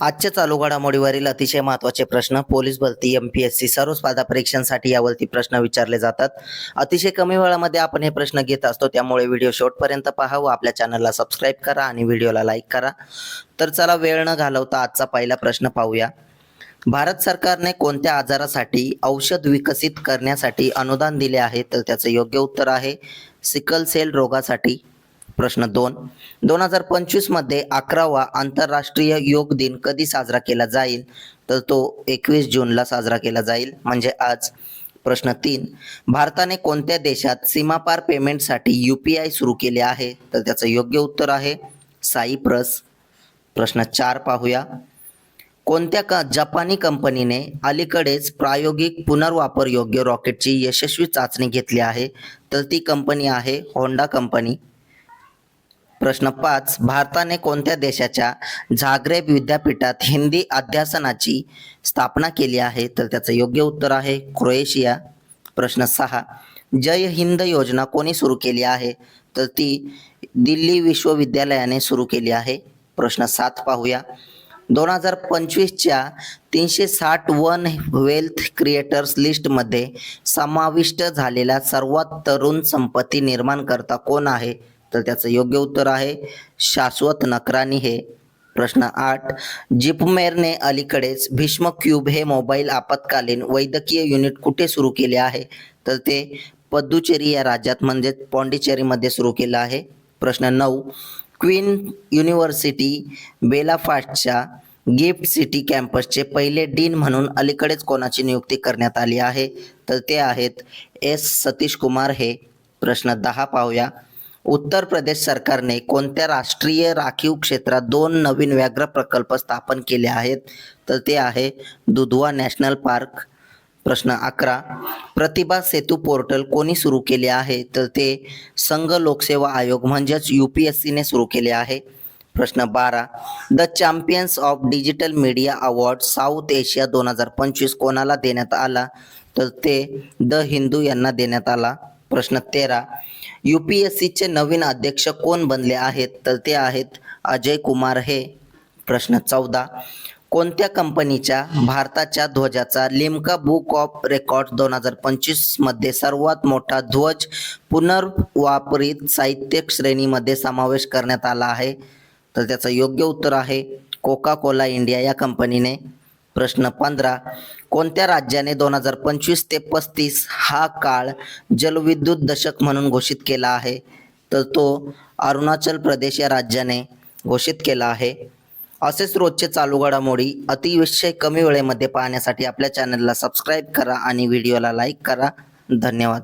आजच्या चालू घडामोडीवरील अतिशय महत्त्वाचे प्रश्न पोलीस भरती एम पी एस सी सर्व स्पर्धा परीक्षांसाठी यावरती प्रश्न विचारले जातात. अतिशय कमी वेळामध्ये आपण हे प्रश्न घेत असतो त्यामुळे व्हिडिओ शेवटपर्यंत पहा व आपल्या चॅनलला सबस्क्राईब करा आणि व्हिडिओला लाईक करा. तर चला वेळ न घालवता आजचा पहिला प्रश्न पाहूया. भारत सरकारने कोणत्या आजारासाठी औषध विकसित करण्यासाठी अनुदान दिले आहे? तर त्याचं योग्य उत्तर आहे सिकल सेल रोगासाठी. प्रश्न दोन. दोन हजार पंचवीसमध्ये अकरावा आंतरराष्ट्रीय योग दिन कधी साजरा केला जाईल? तर तो एकवीस जूनला साजरा केला जाईल. म्हणजे आज. प्रश्न तीन. भारताने कोणत्या देशात सीमापार पेमेंटसाठी यू पी आय सुरू केले आहे? तर त्याचं योग्य उत्तर आहे साईप्रस प्रश्न चार पाहूया. कोणत्या का जपानी कंपनीने अलीकडेच प्रायोगिक पुनर्वापर योग्य रॉकेटची यशस्वी चाचणी घेतली आहे? तर ती कंपनी आहे होंडा कंपनी. प्रश्न पाच. भारताने कोणत्या देशाच्या झाग्रेब विद्यापीठात हिंदी अध्यासनाची स्थापना केली आहे? तर त्याचं योग्य उत्तर आहे क्रोएशिया. प्रश्न सहा. जय हिंद योजना कोणी सुरू केली आहे? तर ती दिल्ली विश्वविद्यालयाने सुरू केली आहे. प्रश्न सात पाहूया. दोन हजार पंचवीसच्या तीनशे साठ वन वेल्थ क्रिएटर्स लिस्टमध्ये समाविष्ट झालेला सर्वात तरुण संपत्ती निर्माणकर्ता कोण आहे? तर त्याचं योग्य उत्तर आहे शाश्वत नकरानी हे. प्रश्न आठ. जिपमेरने अलीकडेच भीष्म क्यूब हे मोबाईल आपत्कालीन वैद्यकीय युनिट कुठे सुरू केले आहे? तर ते पद्दुचेरी या राज्यात म्हणजे पॉंडिचेरीमध्ये सुरू केलं आहे. प्रश्न नऊ. क्वीन युनिव्हर्सिटी बेलाफास्टच्या गिफ्ट सिटी कॅम्पसचे पहिले डीन म्हणून अलीकडेच कोणाची नियुक्ती करण्यात आली आहे? तर ते आहेत एस सतीश कुमार हे. प्रश्न दहा पाहूया. उत्तर प्रदेश सरकारने कोणत्या राष्ट्रीय राखीव क्षेत्रात दोन नवीन व्याघ्र प्रकल्प स्थापन केले आहेत? तर ते आहे दुधवा नॅशनल पार्क प्रश्न अकरा. प्रतिभा सेतू पोर्टल कोणी सुरू केले आहे? तर ते संघ लोकसेवा आयोग म्हणजेच यू पी एस सीने सुरू केले आहे. प्रश्न बारा. The Champions of Digital Media Award South Asia दोन हजार पंचवीस कोणाला देण्यात आला? तर ते द हिंदू यांना देण्यात आला. प्रश्न तेरा. यू पी एस सीचे नवीन अध्यक्ष कोण बनले आहेत? तर ते आहेत अजय कुमार हे. प्रश्न चौदा. कोणत्या कंपनीच्या भारताच्या ध्वजाचा लिम्का बुक ऑफ रेकॉर्ड दोन हजार पंचवीसमध्ये सर्वात मोठा ध्वज पुनर्वापरित साहित्य श्रेणीमध्ये समावेश करण्यात आला आहे? तर त्याचं योग्य उत्तर आहे कोका कोला इंडिया या कंपनीने. प्रश्न पंधरा. कोणत्या राज्याने दोन हजार पंचवीस ते पस्तीस हा काळ जलविद्युत दशक म्हणून घोषित केला आहे? तर तो अरुणाचल प्रदेश या राज्याने घोषित केला आहे. असेच रोजचे चालू घडामोडी अतिशय कमी वेळेमध्ये पाहण्यासाठी आपल्या चॅनलला सबस्क्राईब करा आणि व्हिडिओला लाईक करा. धन्यवाद.